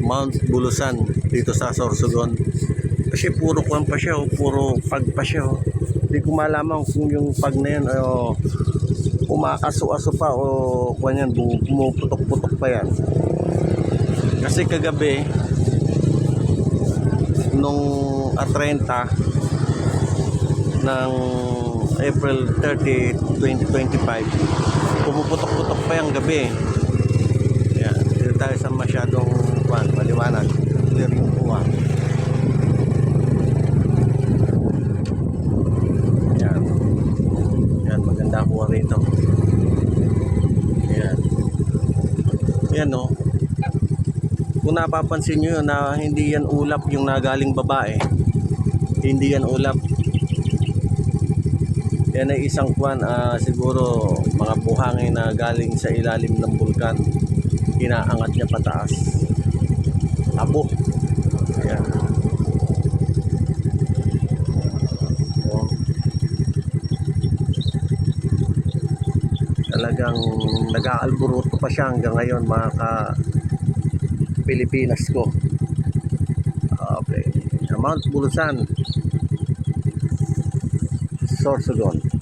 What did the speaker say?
Mount Bulusan dito sa Sorsogon. Kasi puro kwan pa siya, oh, puro pag pa siya. oh. Hindi ko malaman kung yung pag na yan, oh, umakaso-aso pa o kwan yan, pumuputok-putok pa yan. Kasi kagabi, nung 30 ng April 30, 2025, pumuputok-putok pa yung gabi. Tayo sa masyadong kwan, maliwanag. Clear yung kuha. Yan. Yan, maganda kuha rito. Yan. Yan no. Kung napapansin nyo yun na hindi yan ulap yung nagaling babae. Hindi yan ulap. Yan ay isang kwan, ah, siguro mga buhangin na galing sa ilalim ng bulkan. Inaangat niya pataas. Abo. Ayan. Oh. Talagang nag-aalburuto pa siya hanggang ngayon mga ka Pilipinas ko. Okay. Mount Bulusan. Sorsogon.